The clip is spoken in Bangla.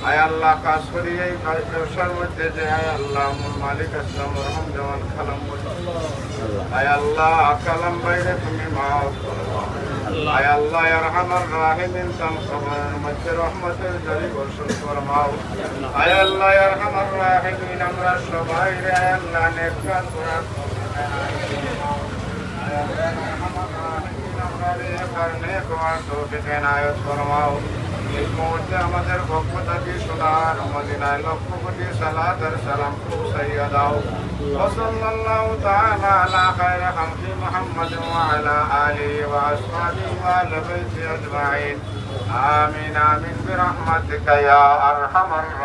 আয় আল্লাহ কাজ করি এই ব্যবসার মধ্যে যে আয় আল্লাহ মূল মালিক আসলাম রহম জওয়ান খালাম আয় আল্লাহ কালাম বাইরে তুমি মাফ আয় আল্লাহ রাহিমিন তাম কবরের মধ্যে রহমতের জরি বর্ষণ ফরমাও আয় আল্লাহ আরহামার রাহিমিন আমরা সবাই রে আয় আল্লাহ নেক কাজ করার আয় আল্লাহ আরহামার রাহিমিন আমরা রে কারণে তোমার তৌফিক এনায়েত ফরমাও এই মুহূর্তে আমাদের পক্ষ থেকে সোনার মদিনায় লক্ষ কোটি সালাতের সালাম পৌঁছাইয়া দাও وصلى الله تعالى على خير خلق محمد وعلى آله وأصحابه وآل بيته أجمعين آمين آمين برحمتك يا أرحم الراحمين